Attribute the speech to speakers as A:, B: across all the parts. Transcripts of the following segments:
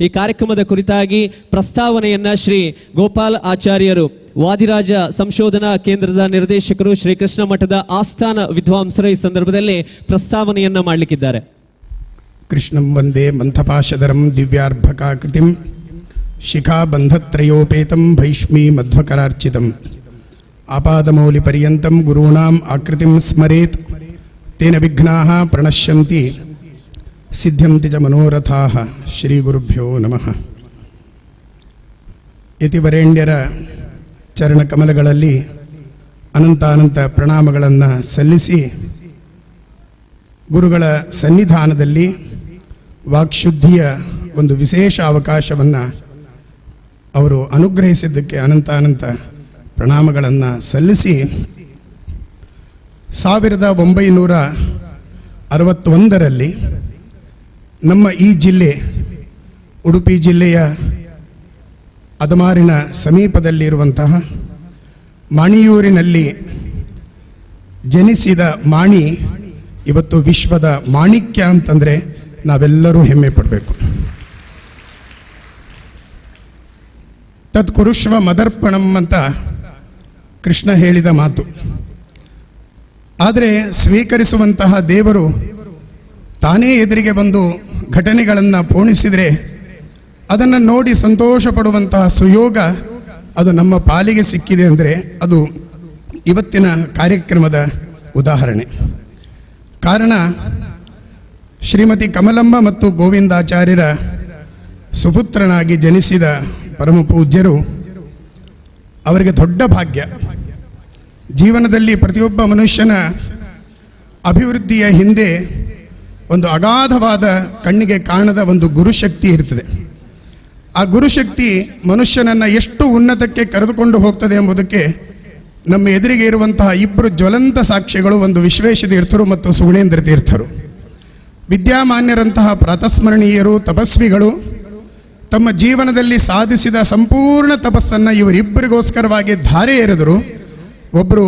A: ಈ ಕಾರ್ಯಕ್ರಮದ ಕುರಿತಾಗಿ ಪ್ರಸ್ತಾವನೆಯನ್ನ ಶ್ರೀ ಗೋಪಾಲ್ ಆಚಾರ್ಯರು, ವಾದಿರಾಜ ಸಂಶೋಧನಾ ಕೇಂದ್ರದ ನಿರ್ದೇಶಕರು ಶ್ರೀಕೃಷ್ಣ ಮಠದ ಆಸ್ಥಾನ ವಿದ್ವಾಂಸರು ಈ ಸಂದರ್ಭದಲ್ಲಿ ಪ್ರಸ್ತಾವನೆಯನ್ನ ಮಾಡಲಿಕ್ಕಿದ್ದಾರೆ.
B: ಕೃಷ್ಣಂ ವಂದೇ ಮಂಥಪಾಶಧರಂ ದಿವ್ಯಾರ್ಭಕಾಕೃತಿಂ ಶಿಖಾಬಂಧತ್ರಯೋಪೇತಂ ಭೈಷ್ಮೀ ಆಪಾದಮೌಲಿ ಪರ್ಯಂತಂ ಗುರುಣಾಂ ಆಕೃತಿಂ ಸ್ಮರೇತ್ ತೇನ ವಿಘ್ನಾ ಪ್ರಣಶ್ಯಂತಿ ಸಿದ್ಧ್ಯಂತಿ ಚ ಮನೋರಥಾಃ ಶ್ರೀ ಗುರುಭ್ಯೋ ನಮಃ. ಯತಿವರೇಣ್ಯರ ಚರಣಕಮಲಗಳಲ್ಲಿ ಅನಂತಾನಂತ ಪ್ರಣಾಮಗಳನ್ನು ಸಲ್ಲಿಸಿ ಗುರುಗಳ ಸನ್ನಿಧಾನದಲ್ಲಿ ವಾಕ್ಶುದ್ಧಿಯ ಒಂದು ವಿಶೇಷ ಅವಕಾಶವನ್ನು ಅವರು ಅನುಗ್ರಹಿಸಿದ್ದಕ್ಕೆ ಅನಂತಾನಂತ ಪ್ರಣಾಮಗಳನ್ನು ಸಲ್ಲಿಸಿ ಸಾವಿರದ ಒಂಬೈನೂರ ಅರವತ್ತೊಂದರಲ್ಲಿ ನಮ್ಮ ಈ ಜಿಲ್ಲೆ, ಉಡುಪಿ ಜಿಲ್ಲೆಯ ಅದಮಾರಿನ ಸಮೀಪದಲ್ಲಿರುವಂತಹ ಮಾಣಿಯೂರಿನಲ್ಲಿ ಜನಿಸಿದ ಮಾಣಿ ಇವತ್ತು ವಿಶ್ವದ ಮಾಣಿಕ್ಯ ಅಂತಂದರೆ ನಾವೆಲ್ಲರೂ ಹೆಮ್ಮೆ ಪಡಬೇಕು. ತತ್ಕುರುಶ್ವ ಮದರ್ಪಣಂ ಅಂತ ಕೃಷ್ಣ ಹೇಳಿದ ಮಾತು. ಆದರೆ ಸ್ವೀಕರಿಸುವಂತಹ ದೇವರು ತಾನೇ ಎದುರಿಗೆ ಬಂದು ಘಟನೆಗಳನ್ನು ಪೋಣಿಸಿದರೆ ಅದನ್ನು ನೋಡಿ ಸಂತೋಷ ಪಡುವಂತಹ ಸುಯೋಗ ಅದು ನಮ್ಮ ಪಾಲಿಗೆ ಸಿಕ್ಕಿದೆ ಅಂದರೆ ಅದು ಇವತ್ತಿನ ಕಾರ್ಯಕ್ರಮದ ಉದಾಹರಣೆ. ಕಾರಣ, ಶ್ರೀಮತಿ ಕಮಲಮ್ಮ ಮತ್ತು ಗೋವಿಂದಾಚಾರ್ಯರ ಸುಪುತ್ರನಾಗಿ ಜನಿಸಿದ ಪರಮ ಪೂಜ್ಯರು ಅವರಿಗೆ ದೊಡ್ಡ ಭಾಗ್ಯ. ಜೀವನದಲ್ಲಿ ಪ್ರತಿಯೊಬ್ಬ ಮನುಷ್ಯನ ಅಭಿವೃದ್ಧಿಯ ಹಿಂದೆ ಒಂದು ಅಗಾಧವಾದ ಕಣ್ಣಿಗೆ ಕಾಣದ ಒಂದು ಗುರುಶಕ್ತಿ ಇರ್ತದೆ. ಆ ಗುರುಶಕ್ತಿ ಮನುಷ್ಯನನ್ನು ಎಷ್ಟು ಉನ್ನತಕ್ಕೆ ಕರೆದುಕೊಂಡು ಹೋಗ್ತದೆ ಎಂಬುದಕ್ಕೆ ನಮ್ಮ ಎದುರಿಗೆ ಇರುವಂತಹ ಇಬ್ಬರು ಜ್ವಲಂತ ಸಾಕ್ಷ್ಯಗಳು ಒಂದು ವಿಶ್ವೇಶ ತೀರ್ಥರು ಮತ್ತು ಸುಗುಣೇಂದ್ರ ತೀರ್ಥರು. ವಿದ್ಯಾಮಾನ್ಯರಂತಹ ಪ್ರಾತಸ್ಮರಣೀಯರು, ತಪಸ್ವಿಗಳು, ತಮ್ಮ ಜೀವನದಲ್ಲಿ ಸಾಧಿಸಿದ ಸಂಪೂರ್ಣ ತಪಸ್ಸನ್ನು ಇವರಿಬ್ಬರಿಗೋಸ್ಕರವಾಗಿ ಧಾರೆ ಎರೆದರು. ಒಬ್ಬರು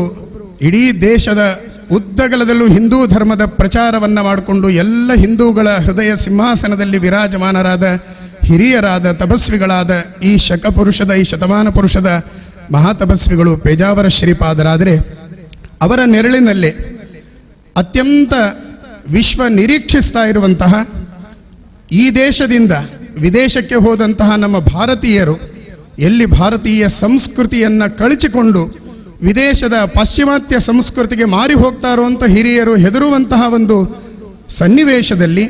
B: ಇಡೀ ದೇಶದ ಉದ್ದಗಲದಲ್ಲೂ ಹಿಂದೂ ಧರ್ಮದ ಪ್ರಚಾರವನ್ನು ಮಾಡಿಕೊಂಡು ಎಲ್ಲ ಹಿಂದೂಗಳ ಹೃದಯ ಸಿಂಹಾಸನದಲ್ಲಿ ವಿರಾಜಮಾನರಾದ ಹಿರಿಯರಾದ ತಪಸ್ವಿಗಳಾದ ಈ ಶಕಪುರುಷದ, ಈ ಶತಮಾನ ಪುರುಷದ ಮಹಾತಪಸ್ವಿಗಳು ಪೇಜಾವರ ಶ್ರೀಪಾದರಾದರೆ ಅವರ ನೆರಳಿನಲ್ಲೇ ಅತ್ಯಂತ ವಿಶ್ವ ನಿರೀಕ್ಷಿಸ್ತಾ ಇರುವಂತಹ ಈ ದೇಶದಿಂದ ವಿದೇಶಕ್ಕೆ ಹೋದಂತಹ ನಮ್ಮ ಭಾರತೀಯರು ಎಲ್ಲಿ ಭಾರತೀಯ ಸಂಸ್ಕೃತಿಯನ್ನು ಕಳಚಿಕೊಂಡು ವಿದೇಶದ ಪಾಶ್ಚಿಮಾತ್ಯ ಸಂಸ್ಕೃತಿಗೆ ಮಾರಿ ಹೋಗ್ತಾ ಅಂತ ಹಿರಿಯರು ಹೆದರುವಂತಹ ಒಂದು ಸನ್ನಿವೇಶದಲ್ಲಿ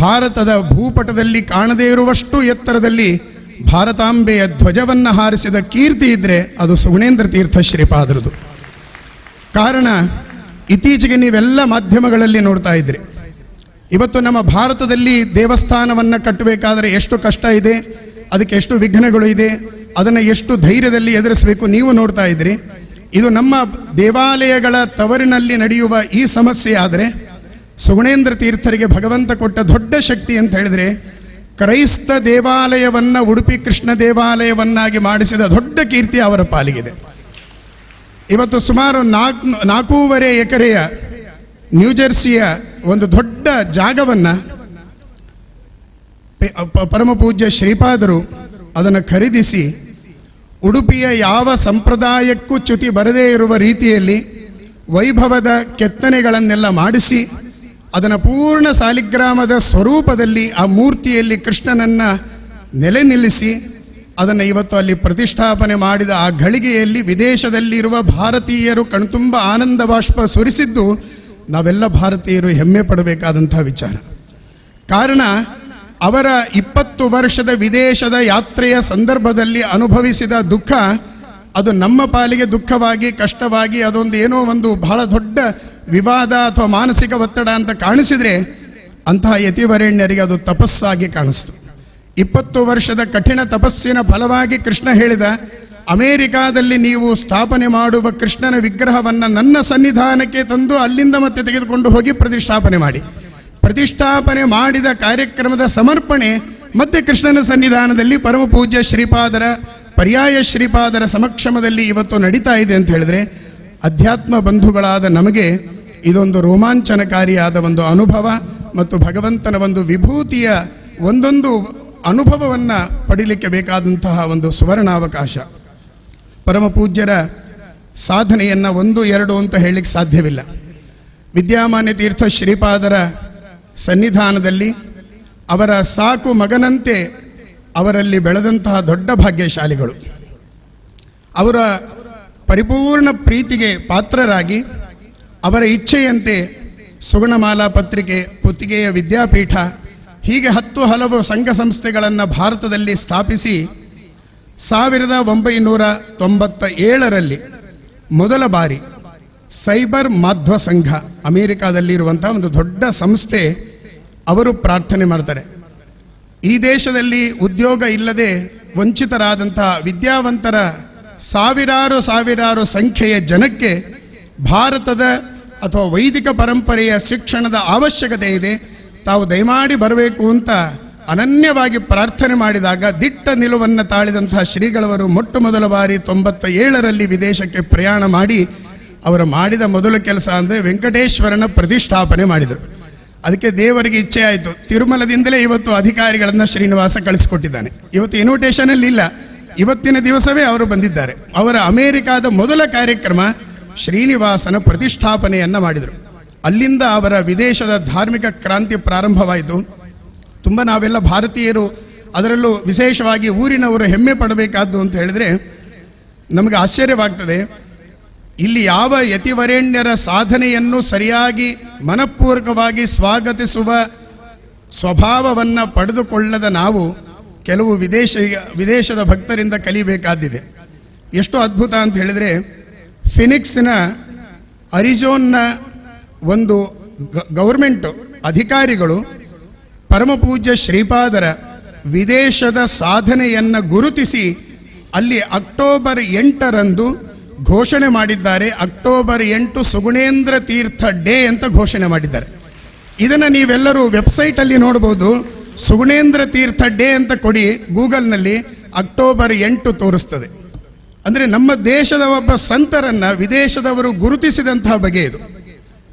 B: ಭಾರತದ ಭೂಪಟದಲ್ಲಿ ಕಾಣದೇ ಇರುವಷ್ಟು ಎತ್ತರದಲ್ಲಿ ಭಾರತಾಂಬೆಯ ಧ್ವಜವನ್ನು ಹಾರಿಸಿದ ಕೀರ್ತಿ ಇದ್ದರೆ ಅದು ಸುಗುಣೇಂದ್ರ ತೀರ್ಥ ಶ್ರೀಪಾದರದು. ಕಾರಣ, ಇತ್ತೀಚೆಗೆ ನೀವೆಲ್ಲ ಮಾಧ್ಯಮಗಳಲ್ಲಿ ನೋಡ್ತಾ ಇದ್ರಿ. ಇವತ್ತು ನಮ್ಮ ಭಾರತದಲ್ಲಿ ದೇವಸ್ಥಾನವನ್ನು ಕಟ್ಟಬೇಕಾದರೆ ಎಷ್ಟು ಕಷ್ಟ ಇದೆ, ಅದಕ್ಕೆ ಎಷ್ಟು ವಿಘ್ನಗಳು ಇದೆ, ಅದನ್ನು ಎಷ್ಟು ಧೈರ್ಯದಲ್ಲಿ ಎದುರಿಸಬೇಕು ನೀವು ನೋಡ್ತಾ ಇದ್ರಿ. ಇದು ನಮ್ಮ ದೇವಾಲಯಗಳ ತವರಿನಲ್ಲಿ ನಡೆಯುವ ಈ ಸಮಸ್ಯೆ ಆದರೆ ಸುಗುಣೇಂದ್ರ ತೀರ್ಥರಿಗೆ ಭಗವಂತ ಕೊಟ್ಟ ದೊಡ್ಡ ಶಕ್ತಿ ಅಂತ ಹೇಳಿದ್ರೆ ಕ್ರೈಸ್ತ ದೇವಾಲಯವನ್ನು ಉಡುಪಿ ಕೃಷ್ಣ ದೇವಾಲಯವನ್ನಾಗಿ ಮಾಡಿಸಿದ ದೊಡ್ಡ ಕೀರ್ತಿ ಅವರ ಪಾಲಿಗಿದೆ. ಇವತ್ತು ಸುಮಾರು ನಾಲ್ಕು ನಾಲ್ಕೂವರೆ ಎಕರೆಯ ನ್ಯೂಜೆರ್ಸಿಯ ಒಂದು ದೊಡ್ಡ ಜಾಗವನ್ನು ಪರಮ ಪೂಜ್ಯ ಶ್ರೀಪಾದರು ಅದನ್ನು ಖರೀದಿಸಿ ಉಡುಪಿಯ ಯಾವ ಸಂಪ್ರದಾಯಕ್ಕೂ ಚ್ಯುತಿ ಬರದೇ ಇರುವ ರೀತಿಯಲ್ಲಿ ವೈಭವದ ಕೆತ್ತನೆಗಳನ್ನೆಲ್ಲ ಮಾಡಿಸಿ, ಅದನ್ನು ಪೂರ್ಣ ಸಾಲಿಗ್ರಾಮದ ಸ್ವರೂಪದಲ್ಲಿ ಆ ಮೂರ್ತಿಯಲ್ಲಿ ಕೃಷ್ಣನನ್ನು ನೆಲೆ ನಿಲ್ಲಿಸಿ, ಅದನ್ನು ಇವತ್ತು ಅಲ್ಲಿ ಪ್ರತಿಷ್ಠಾಪನೆ ಮಾಡಿದ ಆ ಘಳಿಗೆಯಲ್ಲಿ ವಿದೇಶದಲ್ಲಿರುವ ಭಾರತೀಯರು ಕಣ್ತುಂಬ ಆನಂದ ಬಾಷ್ಪ ಸುರಿಸಿದ್ದು, ನಾವೆಲ್ಲ ಭಾರತೀಯರು ಹೆಮ್ಮೆ ಪಡಬೇಕಾದಂಥ ವಿಚಾರ. ಕಾರಣ ಅವರ ಇಪ್ಪತ್ತು ವರ್ಷದ ವಿದೇಶದ ಯಾತ್ರೆಯ ಸಂದರ್ಭದಲ್ಲಿ ಅನುಭವಿಸಿದ ದುಃಖ, ಅದು ನಮ್ಮ ಪಾಲಿಗೆ ದುಃಖವಾಗಿ, ಕಷ್ಟವಾಗಿ, ಅದೊಂದು ಏನೋ ಒಂದು ಬಹಳ ದೊಡ್ಡ ವಿವಾದ ಅಥವಾ ಮಾನಸಿಕ ಒತ್ತಡ ಅಂತ ಕಾಣಿಸಿದರೆ ಅಂತಹ ಯತಿವರೆಣ್ಯರಿಗೆ ಅದು ತಪಸ್ಸಾಗಿ ಕಾಣಿಸ್ತು. ಇಪ್ಪತ್ತು ವರ್ಷದ ಕಠಿಣ ತಪಸ್ಸಿನ ಫಲವಾಗಿ ಕೃಷ್ಣ ಹೇಳಿದ, ಅಮೇರಿಕಾದಲ್ಲಿ ನೀವು ಸ್ಥಾಪನೆ ಮಾಡುವ ಕೃಷ್ಣನ ವಿಗ್ರಹವನ್ನು ನನ್ನ ಸನ್ನಿಧಾನಕ್ಕೆ ತಂದು ಅಲ್ಲಿಂದ ಮತ್ತೆ ತೆಗೆದುಕೊಂಡು ಹೋಗಿ ಪ್ರತಿಷ್ಠಾಪನೆ ಮಾಡಿ. ಪ್ರತಿಷ್ಠಾಪನೆ ಮಾಡಿದ ಕಾರ್ಯಕ್ರಮದ ಸಮರ್ಪಣೆ ಮತ್ತೆ ಕೃಷ್ಣನ ಸನ್ನಿಧಾನದಲ್ಲಿ ಪರಮ ಪೂಜ್ಯ ಶ್ರೀಪಾದರ, ಪರ್ಯಾಯ ಶ್ರೀಪಾದರ ಸಮಕ್ಷಮದಲ್ಲಿ ಇವತ್ತು ನಡೀತಾ ಇದೆ ಅಂತ ಹೇಳಿದ್ರೆ ಅಧ್ಯಾತ್ಮ ಬಂಧುಗಳಾದ ನಮಗೆ ಇದೊಂದು ರೋಮಾಂಚನಕಾರಿಯಾದ ಒಂದು ಅನುಭವ ಮತ್ತು ಭಗವಂತನ ಒಂದು ವಿಭೂತಿಯ ಒಂದೊಂದು ಅನುಭವವನ್ನು ಪಡೀಲಿಕ್ಕೆ ಬೇಕಾದಂತಹ ಒಂದು ಸುವರ್ಣಾವಕಾಶ. ಪರಮ ಪೂಜ್ಯರ ಸಾಧನೆಯನ್ನು ಒಂದು, ಎರಡು ಅಂತ ಹೇಳಲಿಕ್ಕೆ ಸಾಧ್ಯವಿಲ್ಲ. ವಿದ್ಯಾಮಾನ್ಯ ತೀರ್ಥ ಶ್ರೀಪಾದರ ಸನ್ನಿಧಾನದಲ್ಲಿ ಅವರ ಸಾಕು ಮಗನಂತೆ ಅವರಲ್ಲಿ ಬೆಳೆದಂತಹ ದೊಡ್ಡ ಭಾಗ್ಯಶಾಲಿಗಳು. ಅವರ ಪರಿಪೂರ್ಣ ಪ್ರೀತಿಗೆ ಪಾತ್ರರಾಗಿ ಅವರ ಇಚ್ಛೆಯಂತೆ ಸುಗುಣಮಾಲಾ ಪತ್ರಿಕೆ, ಪುತ್ತಿಗೆಯ ವಿದ್ಯಾಪೀಠ, ಹೀಗೆ ಹತ್ತು ಹಲವು ಸಂಘ ಸಂಸ್ಥೆಗಳನ್ನು ಭಾರತದಲ್ಲಿ ಸ್ಥಾಪಿಸಿ ಸಾವಿರದ ಒಂಬೈನೂರ ತೊಂಬತ್ತ ಏಳರಲ್ಲಿ ಮೊದಲ ಬಾರಿ ಸೈಬರ್ ಮಾಧ್ವ ಸಂಘ ಅಮೇರಿಕಾದಲ್ಲಿರುವಂಥ ಒಂದು ದೊಡ್ಡ ಸಂಸ್ಥೆ ಅವರು ಪ್ರಾರ್ಥನೆ ಮಾಡ್ತಾರೆ. ಈ ದೇಶದಲ್ಲಿ ಉದ್ಯೋಗ ಇಲ್ಲದೆ ವಂಚಿತರಾದಂತಹ ವಿದ್ಯಾವಂತರ ಸಾವಿರಾರು ಸಾವಿರಾರು ಸಂಖ್ಯೆಯ ಜನಕ್ಕೆ ಭಾರತದ ಅಥವಾ ವೈದಿಕ ಪರಂಪರೆಯ ಶಿಕ್ಷಣದ ಅವಶ್ಯಕತೆ ಇದೆ. ತಾವು ದಯಮಾಡಿ ಬರಬೇಕು ಅಂತ ಅನನ್ಯವಾಗಿ ಪ್ರಾರ್ಥನೆ ಮಾಡಿದಾಗ ದಿಟ್ಟ ನಿಲುವನ್ನು ತಾಳಿದಂತಹ ಶ್ರೀಗಳವರು ಮೊಟ್ಟ ಮೊದಲ ಬಾರಿ ತೊಂಬತ್ತ ಏಳರಲ್ಲಿ ವಿದೇಶಕ್ಕೆ ಪ್ರಯಾಣ ಮಾಡಿ ಅವರು ಮಾಡಿದ ಮೊದಲ ಕೆಲಸ ಅಂದರೆ ವೆಂಕಟೇಶ್ವರನ ಪ್ರತಿಷ್ಠಾಪನೆ ಮಾಡಿದರು. ಅದಕ್ಕೆ ದೇವರಿಗೆ ಇಚ್ಛೆ ಆಯಿತು. ತಿರುಮಲದಿಂದಲೇ ಇವತ್ತು ಅಧಿಕಾರಿಗಳನ್ನು ಶ್ರೀನಿವಾಸ ಕಳಿಸಿಕೊಟ್ಟಿದ್ದಾನೆ. ಇವತ್ತು ಇನ್ವಿಟೇಷನ್ ಅಲ್ಲಿ ಇಲ್ಲ. ಇವತ್ತಿನ ದಿವಸವೇ ಅವರು ಬಂದಿದ್ದಾರೆ. ಅವರ ಅಮೆರಿಕಾದ ಮೊದಲ ಕಾರ್ಯಕ್ರಮ ಶ್ರೀನಿವಾಸನ ಪ್ರತಿಷ್ಠಾಪನೆಯನ್ನ ಮಾಡಿದರು. ಅಲ್ಲಿಂದ ಅವರ ವಿದೇಶದ ಧಾರ್ಮಿಕ ಕ್ರಾಂತಿ ಪ್ರಾರಂಭವಾಯಿತು. ತುಂಬ ನಾವೆಲ್ಲ ಭಾರತೀಯರು, ಅದರಲ್ಲೂ ವಿಶೇಷವಾಗಿ ಊರಿನವರು ಹೆಮ್ಮೆ ಪಡಬೇಕಾದ್ದು ಅಂತ ಹೇಳಿದ್ರೆ ನಮಗೆ ಆಶ್ಚರ್ಯವಾಗ್ತದೆ. ಇಲ್ಲಿ ಯಾವ ಯತಿವರೇಣ್ಯರ ಸಾಧನೆಯನ್ನು ಸರಿಯಾಗಿ ಮನಪೂರ್ವಕವಾಗಿ ಸ್ವಾಗತಿಸುವ ಸ್ವಭಾವವನ್ನು ಪಡೆದುಕೊಳ್ಳದ ನಾವು ಕೆಲವು ವಿದೇಶ ವಿದೇಶದ ಭಕ್ತರಿಂದ ಕಲಿಬೇಕಾದಿದೆ ಎಷ್ಟು ಅದ್ಭುತ ಅಂತ ಹೇಳಿದರೆ, ಫಿನಿಕ್ಸ್ನ ಅರಿಜೋನ್ನ ಒಂದು ಗೌರ್ಮೆಂಟು ಅಧಿಕಾರಿಗಳು ಪರಮಪೂಜ್ಯ ಶ್ರೀಪಾದರ ವಿದೇಶದ ಸಾಧನೆಯನ್ನು ಗುರುತಿಸಿ ಅಲ್ಲಿ ಅಕ್ಟೋಬರ್ ಎಂಟರಂದು ಘೋಷಣೆ ಮಾಡಿದ್ದಾರೆ. ಅಕ್ಟೋಬರ್ ಎಂಟು ಸುಗುಣೇಂದ್ರ ತೀರ್ಥ ಡೇ ಅಂತ ಘೋಷಣೆ ಮಾಡಿದ್ದಾರೆ. ಇದನ್ನು ನೀವೆಲ್ಲರೂ ವೆಬ್ಸೈಟಲ್ಲಿ ನೋಡ್ಬೋದು. ಸುಗುಣೇಂದ್ರ ತೀರ್ಥ ಡೇ ಅಂತ ಕೊಡಿ ಗೂಗಲ್ನಲ್ಲಿ. ಅಕ್ಟೋಬರ್ ಎಂಟು ತೋರಿಸ್ತದೆ. ಅಂದರೆ ನಮ್ಮ ದೇಶದ ಒಬ್ಬ ಸಂತರನ್ನು ವಿದೇಶದವರು ಗುರುತಿಸಿದಂತಹ ಬಗೆ ಇದು.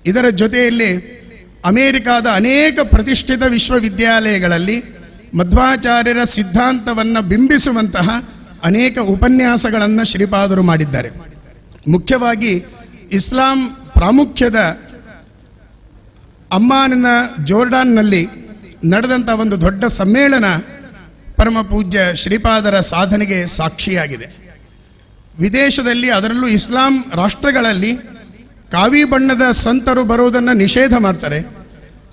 B: ಇದರ ಜೊತೆಯಲ್ಲಿ ಅಮೇರಿಕಾದ ಅನೇಕ ಪ್ರತಿಷ್ಠಿತ ವಿಶ್ವವಿದ್ಯಾಲಯಗಳಲ್ಲಿ ಮಧ್ವಾಚಾರ್ಯರ ಸಿದ್ಧಾಂತವನ್ನು ಬಿಂಬಿಸುವಂತಹ ಅನೇಕ ಉಪನ್ಯಾಸಗಳನ್ನು ಶ್ರೀಪಾದರು ಮಾಡಿದ್ದಾರೆ. ಮುಖ್ಯವಾಗಿ ಇಸ್ಲಾಂ ಪ್ರಾಮುಖ್ಯದ ಅಮ್ಮಾನಿನ ಜೋರ್ಡಾನ್ನಲ್ಲಿ ನಡೆದಂಥ ಒಂದು ದೊಡ್ಡ ಸಮ್ಮೇಳನ ಪರಮ ಪೂಜ್ಯ ಶ್ರೀಪಾದರ ಸಾಧನೆಗೆ ಸಾಕ್ಷಿಯಾಗಿದೆ. ವಿದೇಶದಲ್ಲಿ ಅದರಲ್ಲೂ ಇಸ್ಲಾಂ ರಾಷ್ಟ್ರಗಳಲ್ಲಿ ಕಾವಿ ಬಣ್ಣದ ಸಂತರು ಬರುವುದನ್ನು ನಿಷೇಧ ಮಾಡ್ತಾರೆ.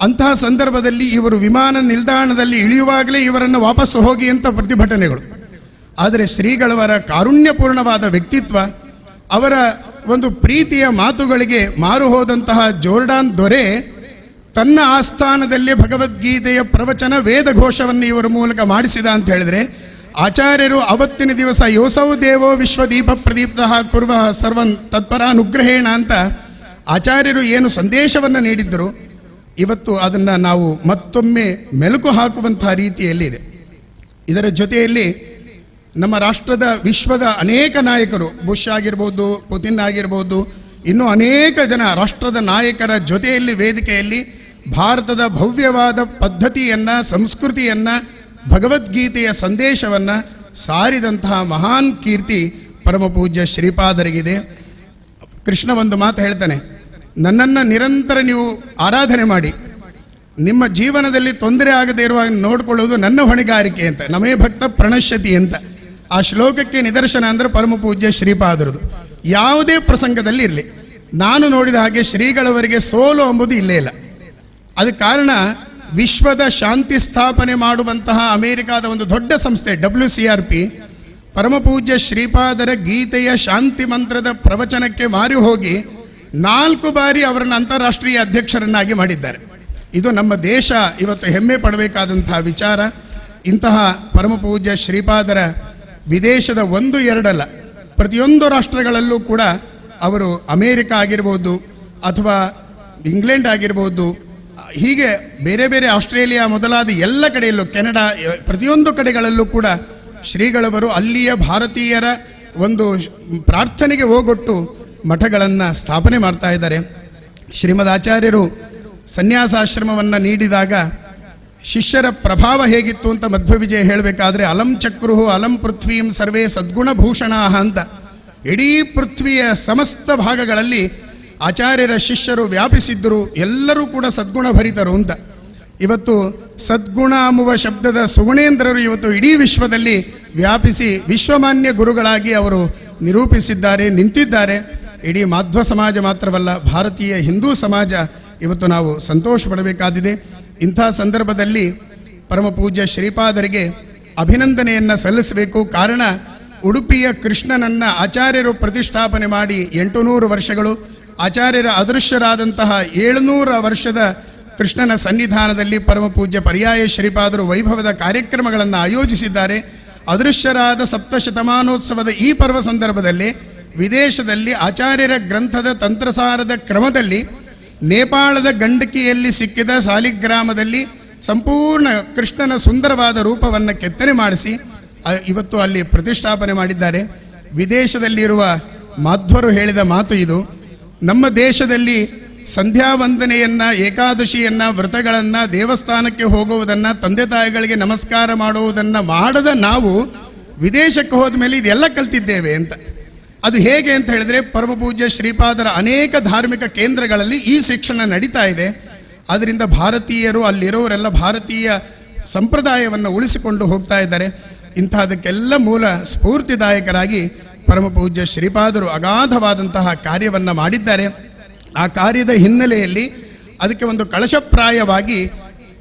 B: ಅಂತಹ ಸಂದರ್ಭದಲ್ಲಿ ಇವರು ವಿಮಾನ ನಿಲ್ದಾಣದಲ್ಲಿ ಇಳಿಯುವಾಗಲೇ ಇವರನ್ನು ವಾಪಸ್ಸು ಹೋಗಿ ಅಂತ ಪ್ರತಿಭಟನೆಗಳು. ಆದರೆ ಶ್ರೀಗಳವರ ಕಾರುಣ್ಯಪೂರ್ಣವಾದ ವ್ಯಕ್ತಿತ್ವ ಅವರ ಒಂದು ಪ್ರೀತಿಯ ಮಾತುಗಳಿಗೆ ಮಾರು ಹೋದಂತಹ ಜೋರ್ಡಾನ್ ದೊರೆ ತನ್ನ ಆಸ್ಥಾನದಲ್ಲಿ ಭಗವದ್ಗೀತೆಯ ಪ್ರವಚನ ವೇದ ಘೋಷವನ್ನು ಇವರ ಮೂಲಕ ಮಾಡಿಸಿದ ಅಂತ ಹೇಳಿದ್ರೆ, ಆಚಾರ್ಯರು ಅವತ್ತಿನ ದಿವಸ ಯೋಸೌ ದೇವೋ ವಿಶ್ವದೀಪ ಪ್ರದೀಪ್ತ ಕುರ್ವ ಸರ್ವನ್ ತತ್ಪರಾನುಗ್ರಹೇಣ ಅಂತ ಆಚಾರ್ಯರು ಏನು ಸಂದೇಶವನ್ನು ನೀಡಿದ್ದರು, ಇವತ್ತು ಅದನ್ನು ನಾವು ಮತ್ತೊಮ್ಮೆ ಮೆಲುಕು ಹಾಕುವಂತಹ ರೀತಿಯಲ್ಲಿದೆ. ಇದರ ಜೊತೆಯಲ್ಲಿ ನಮ್ಮ ರಾಷ್ಟ್ರದ ವಿಶ್ವದ ಅನೇಕ ನಾಯಕರು, ಬುಷ್ ಆಗಿರ್ಬೋದು, ಪುತಿನ್ ಆಗಿರ್ಬೋದು, ಇನ್ನೂ ಅನೇಕ ಜನ ರಾಷ್ಟ್ರದ ನಾಯಕರ ಜೊತೆಯಲ್ಲಿ ವೇದಿಕೆಯಲ್ಲಿ ಭಾರತದ ಭವ್ಯವಾದ ಪದ್ಧತಿಯನ್ನು, ಸಂಸ್ಕೃತಿಯನ್ನು, ಭಗವದ್ಗೀತೆಯ ಸಂದೇಶವನ್ನು ಸಾರಿದಂತಹ ಮಹಾನ್ ಕೀರ್ತಿ ಪರಮ ಪೂಜ್ಯ ಶ್ರೀಪಾದರಿಗಿದೆ. ಕೃಷ್ಣ ಒಂದು ಮಾತು ಹೇಳ್ತಾನೆ, ನನ್ನನ್ನು ನಿರಂತರ ನೀವು ಆರಾಧನೆ ಮಾಡಿ. ನಿಮ್ಮ ಜೀವನದಲ್ಲಿ ತೊಂದರೆ ಆಗದೇ ಇರುವಾಗ ನೋಡಿಕೊಳ್ಳೋದು ನನ್ನ ಹೊಣೆಗಾರಿಕೆ ಅಂತ, ನಮೇ ಭಕ್ತ ಪ್ರಣಶ್ಯತಿ ಅಂತ. ಆ ಶ್ಲೋಕಕ್ಕೆ ನಿದರ್ಶನ ಅಂದರೆ ಪರಮ ಪೂಜ್ಯ ಶ್ರೀಪಾದರದು ಯಾವುದೇ ಪ್ರಸಂಗದಲ್ಲಿ ಇರಲಿ. ನಾನು ನೋಡಿದ ಹಾಗೆ ಶ್ರೀಗಳವರಿಗೆ ಸೋಲು ಎಂಬುದು ಇಲ್ಲೇ ಇಲ್ಲ. ಅದಕ್ಕೆ ಕಾರಣ ವಿಶ್ವದ ಶಾಂತಿ ಸ್ಥಾಪನೆ ಮಾಡುವಂತಹ ಅಮೆರಿಕಾದ ಒಂದು ದೊಡ್ಡ ಸಂಸ್ಥೆ ಡಬ್ಲ್ಯೂ ಸಿ ಆರ್ ಪಿ ಪರಮಪೂಜ್ಯ ಶ್ರೀಪಾದರ ಗೀತೆಯ ಶಾಂತಿ ಮಂತ್ರದ ಪ್ರವಚನಕ್ಕೆ ಮಾರಿ ಹೋಗಿ ನಾಲ್ಕು ಬಾರಿ ಅವರನ್ನು ಅಂತಾರಾಷ್ಟ್ರೀಯ ಅಧ್ಯಕ್ಷರನ್ನಾಗಿ ಮಾಡಿದ್ದಾರೆ. ಇದು ನಮ್ಮ ದೇಶ ಇವತ್ತು ಹೆಮ್ಮೆ ಪಡಬೇಕಾದಂತಹ ವಿಚಾರ. ಇಂತಹ ಪರಮಪೂಜ್ಯ ಶ್ರೀಪಾದರ ವಿದೇಶದ ಒಂದು ಎರಡಲ್ಲ, ಪ್ರತಿಯೊಂದು ರಾಷ್ಟ್ರಗಳಲ್ಲೂ ಕೂಡ ಅವರು ಅಮೇರಿಕ ಆಗಿರ್ಬೋದು ಅಥವಾ ಇಂಗ್ಲೆಂಡ್ ಆಗಿರ್ಬೋದು, ಹೀಗೆ ಬೇರೆ ಬೇರೆ ಆಸ್ಟ್ರೇಲಿಯಾ ಮೊದಲಾದ ಎಲ್ಲ ಕಡೆಯಲ್ಲೂ, ಕೆನಡಾ, ಪ್ರತಿಯೊಂದು ಕಡೆಗಳಲ್ಲೂ ಕೂಡ ಶ್ರೀಗಳವರು ಅಲ್ಲಿಯ ಭಾರತೀಯರ ಒಂದು ಪ್ರಾರ್ಥನೆಗೆ ಹೋಗೊಟ್ಟು ಮಠಗಳನ್ನು ಸ್ಥಾಪನೆ ಮಾಡ್ತಾ ಇದ್ದಾರೆ. ಶ್ರೀಮದ್ ಆಚಾರ್ಯರು ಸನ್ಯಾಸಾಶ್ರಮವನ್ನು ನೀಡಿದಾಗ ಶಿಷ್ಯರ ಪ್ರಭಾವ ಹೇಗಿತ್ತು ಅಂತ ಮಧ್ವ ವಿಜಯ ಹೇಳಬೇಕಾದ್ರೆ, ಅಲಂ ಚಕ್ರು ಅಲಂ ಪೃಥ್ವೀಂ ಸರ್ವೇ ಸದ್ಗುಣಭೂಷಣಾ ಅಂತ. ಇಡೀ ಪೃಥ್ವಿಯ ಸಮಸ್ತ ಭಾಗಗಳಲ್ಲಿ ಆಚಾರ್ಯರ ಶಿಷ್ಯರು ವ್ಯಾಪಿಸಿದ್ದರು, ಎಲ್ಲರೂ ಕೂಡ ಸದ್ಗುಣ ಭರಿತರು ಅಂತ. ಇವತ್ತು ಸದ್ಗುಣ ಅಂಬುವ ಶಬ್ದದ ಸುಗುಣೇಂದ್ರರು ಇವತ್ತು ಇಡೀ ವಿಶ್ವದಲ್ಲಿ ವ್ಯಾಪಿಸಿ ವಿಶ್ವಮಾನ್ಯ ಗುರುಗಳಾಗಿ ಅವರು ನಿರೂಪಿಸಿದ್ದಾರೆ, ನಿಂತಿದ್ದಾರೆ. ಇಡೀ ಮಾಧ್ವ ಸಮಾಜ ಮಾತ್ರವಲ್ಲ, ಭಾರತೀಯ ಹಿಂದೂ ಸಮಾಜ ಇವತ್ತು ನಾವು ಸಂತೋಷ ಪಡಬೇಕಾದಿದೆ ಇಂಥ ಸಂದರ್ಭದಲ್ಲಿ ಪರಮ ಪೂಜ್ಯ ಶ್ರೀಪಾದರಿಗೆ ಅಭಿನಂದನೆಯನ್ನು ಸಲ್ಲಿಸಬೇಕು. ಕಾರಣ ಉಡುಪಿಯ ಕೃಷ್ಣನನ್ನ ಆಚಾರ್ಯರು ಪ್ರತಿಷ್ಠಾಪನೆ ಮಾಡಿ ಎಂಟು ನೂರು ವರ್ಷಗಳು. ಆಚಾರ್ಯರ ಅದೃಶ್ಯರಾದಂತಹ ಏಳುನೂರ ವರ್ಷದ ಕೃಷ್ಣನ ಸನ್ನಿಧಾನದಲ್ಲಿ ಪರಮ ಪೂಜ್ಯ ಪರ್ಯಾಯ ಶ್ರೀಪಾದರು ವೈಭವದ ಕಾರ್ಯಕ್ರಮಗಳನ್ನು ಆಯೋಜಿಸಿದ್ದಾರೆ. ಅದೃಶ್ಯರಾದ ಸಪ್ತಶತಮಾನೋತ್ಸವದ ಈ ಪರ್ವ ಸಂದರ್ಭದಲ್ಲಿ ವಿದೇಶದಲ್ಲಿ ಆಚಾರ್ಯರ ಗ್ರಂಥದ ತಂತ್ರಸಾರದ ಕ್ರಮದಲ್ಲಿ ನೇಪಾಳದ ಗಂಡಕಿಯಲ್ಲಿ ಸಿಕ್ಕಿದ ಸಾಲಿಗ್ರಾಮದಲ್ಲಿ ಸಂಪೂರ್ಣ ಕೃಷ್ಣನ ಸುಂದರವಾದ ರೂಪವನ್ನು ಕೆತ್ತನೆ ಮಾಡಿಸಿ ಇವತ್ತು ಅಲ್ಲಿ ಪ್ರತಿಷ್ಠಾಪನೆ ಮಾಡಿದ್ದಾರೆ. ವಿದೇಶದಲ್ಲಿರುವ ಮಾಧ್ವರು ಹೇಳಿದ ಮಾತು ಇದು. ನಮ್ಮ ದೇಶದಲ್ಲಿ ಸಂಧ್ಯಾ ವಂದನೆಯನ್ನು ಏಕಾದಶಿಯನ್ನ, ವ್ರತಗಳನ್ನ, ದೇವಸ್ಥಾನಕ್ಕೆ ಹೋಗುವುದನ್ನು, ತಂದೆ ತಾಯಿಗಳಿಗೆ ನಮಸ್ಕಾರ ಮಾಡುವುದನ್ನು ಮಾಡದ ನಾವು ವಿದೇಶಕ್ಕೆ ಹೋದ ಮೇಲೆ ಇದೆಲ್ಲ ಕಲ್ತಿದ್ದೇವೆ ಅಂತ. ಅದು ಹೇಗೆ ಅಂತ ಹೇಳಿದ್ರೆ ಪರಮಪೂಜ್ಯ ಶ್ರೀಪಾದರ ಅನೇಕ ಧಾರ್ಮಿಕ ಕೇಂದ್ರಗಳಲ್ಲಿ ಈ ಶಿಕ್ಷಣ ನಡೀತಾ ಇದೆ. ಅದರಿಂದ ಭಾರತೀಯರು ಅಲ್ಲಿರೋರೆಲ್ಲ ಭಾರತೀಯ ಸಂಪ್ರದಾಯವನ್ನು ಉಳಿಸಿಕೊಂಡು ಹೋಗ್ತಾ ಇದ್ದಾರೆ. ಇಂತಹದಕ್ಕೆಲ್ಲ ಮೂಲ ಸ್ಫೂರ್ತಿದಾಯಕರಾಗಿ ಪರಮ ಪೂಜ್ಯ ಶ್ರೀಪಾದರು ಅಗಾಧವಾದಂತಹ ಕಾರ್ಯವನ್ನು ಮಾಡಿದ್ದಾರೆ. ಆ ಕಾರ್ಯದ ಹಿನ್ನೆಲೆಯಲ್ಲಿ ಅದಕ್ಕೆ ಒಂದು ಕಳಶಪ್ರಾಯವಾಗಿ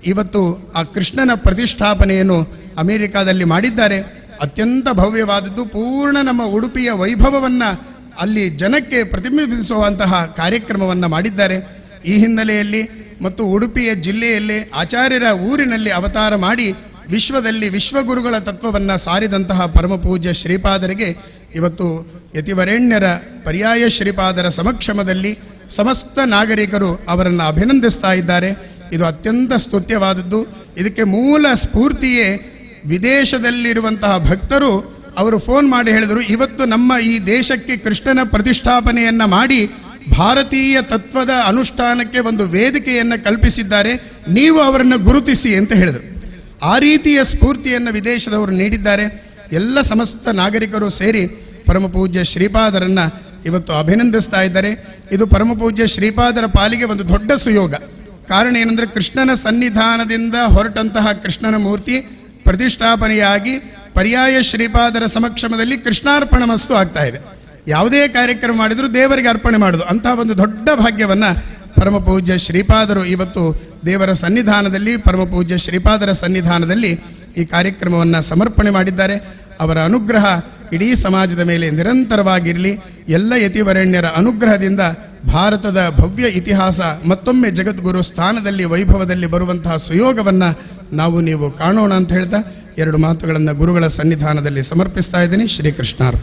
B: ಇವತ್ತು ಆ ಕೃಷ್ಣನ ಪ್ರತಿಷ್ಠಾಪನೆಯನ್ನು ಅಮೆರಿಕಾದಲ್ಲಿ ಮಾಡಿದ್ದಾರೆ. ಅತ್ಯಂತ ಭವ್ಯವಾದದ್ದು ಪೂರ್ಣ ನಮ್ಮ ಉಡುಪಿಯ ವೈಭವವನ್ನು ಅಲ್ಲಿ ಜನಕ್ಕೆ ಪ್ರತಿಬಿಂಬಿಸುವಂತಹ ಕಾರ್ಯಕ್ರಮವನ್ನು ಮಾಡಿದ್ದಾರೆ. ಈ ಹಿನ್ನೆಲೆಯಲ್ಲಿ ಮತ್ತು ಉಡುಪಿಯ ಜಿಲ್ಲೆಯಲ್ಲಿ ಆಚಾರ್ಯರ ಊರಿನಲ್ಲಿ ಅವತಾರ ಮಾಡಿ ವಿಶ್ವದಲ್ಲಿ ವಿಶ್ವಗುರುಗಳ ತತ್ವವನ್ನು ಸಾರಿದಂತಹ ಪರಮ ಪೂಜ್ಯ ಶ್ರೀಪಾದರಿಗೆ ಇವತ್ತು ಯತಿವರೇಣ್ಯರ ಪರ್ಯಾಯ ಶ್ರೀಪಾದರ ಸಮಕ್ಷಮದಲ್ಲಿ ಸಮಸ್ತ ನಾಗರಿಕರು ಅವರನ್ನು ಅಭಿನಂದಿಸ್ತಾ ಇದ್ದಾರೆ. ಇದು ಅತ್ಯಂತ ಸ್ತುತ್ಯವಾದದ್ದು. ಇದಕ್ಕೆ ಮೂಲ ಸ್ಫೂರ್ತಿಯೇ ವಿದೇಶದಲ್ಲಿರುವಂತಹ ಭಕ್ತರು ಅವರು ಫೋನ್ ಮಾಡಿ ಹೇಳಿದರು, ಇವತ್ತು ನಮ್ಮ ಈ ದೇಶಕ್ಕೆ ಕೃಷ್ಣನ ಪ್ರತಿಷ್ಠಾಪನೆಯನ್ನು ಮಾಡಿ ಭಾರತೀಯ ತತ್ವದ ಅನುಷ್ಠಾನಕ್ಕೆ ಒಂದು ವೇದಿಕೆಯನ್ನು ಕಲ್ಪಿಸಿದ್ದಾರೆ, ನೀವು ಅವರನ್ನು ಗುರುತಿಸಿ ಅಂತ ಹೇಳಿದರು. ಆ ರೀತಿಯ ಸ್ಫೂರ್ತಿಯನ್ನು ವಿದೇಶದವರು ನೀಡಿದ್ದಾರೆ. ಎಲ್ಲ ಸಮಸ್ತ ನಾಗರಿಕರು ಸೇರಿ ಪರಮಪೂಜ್ಯ ಶ್ರೀಪಾದರನ್ನು ಇವತ್ತು ಅಭಿನಂದಿಸ್ತಾ ಇದ್ದಾರೆ. ಇದು ಪರಮಪೂಜ್ಯ ಶ್ರೀಪಾದರ ಪಾಲಿಗೆ ಒಂದು ದೊಡ್ಡ ಸುಯೋಗ. ಕಾರಣ ಏನಂದರೆ ಕೃಷ್ಣನ ಸನ್ನಿಧಾನದಿಂದ ಹೊರಟಂತಹ ಕೃಷ್ಣನ ಮೂರ್ತಿ ಪ್ರತಿಷ್ಠಾಪನೆಯಾಗಿ ಪರ್ಯಾಯ ಶ್ರೀಪಾದರ ಸಮಕ್ಷಮದಲ್ಲಿ ಕೃಷ್ಣಾರ್ಪಣ ಮಸ್ತು ಆಗ್ತಾ ಇದೆ. ಯಾವುದೇ ಕಾರ್ಯಕ್ರಮ ಮಾಡಿದರೂ ದೇವರಿಗೆ ಅರ್ಪಣೆ ಮಾಡೋದು ಅಂತಹ ಒಂದು ದೊಡ್ಡ ಭಾಗ್ಯವನ್ನು ಪರಮ ಪೂಜ್ಯ ಶ್ರೀಪಾದರು ಇವತ್ತು ದೇವರ ಸನ್ನಿಧಾನದಲ್ಲಿ, ಪರಮ ಪೂಜ್ಯ ಶ್ರೀಪಾದರ ಸನ್ನಿಧಾನದಲ್ಲಿ ಈ ಕಾರ್ಯಕ್ರಮವನ್ನು ಸಮರ್ಪಣೆ ಮಾಡಿದ್ದಾರೆ. ಅವರ ಅನುಗ್ರಹ ಇಡೀ ಸಮಾಜದ ಮೇಲೆ ನಿರಂತರವಾಗಿರಲಿ. ಎಲ್ಲ ಯತಿವರೆಣ್ಯರ ಅನುಗ್ರಹದಿಂದ ಭಾರತದ ಭವ್ಯ ಇತಿಹಾಸ ಮತ್ತೊಮ್ಮೆ ಜಗದ್ಗುರು ಸ್ಥಾನದಲ್ಲಿ, ವೈಭವದಲ್ಲಿ ಬರುವಂತಹ ಸುಯೋಗವನ್ನು ನಾವು ನೀವು ಕಾಣೋಣ ಅಂತ ಹೇಳ್ತಾ ಎರಡು ಮಾತುಗಳನ್ನು ಗುರುಗಳ ಸನ್ನಿಧಾನದಲ್ಲಿ ಸಮರ್ಪಿಸ್ತಾ ಇದ್ದೀನಿ. ಶ್ರೀಕೃಷ್ಣಾರ್ಪಣ.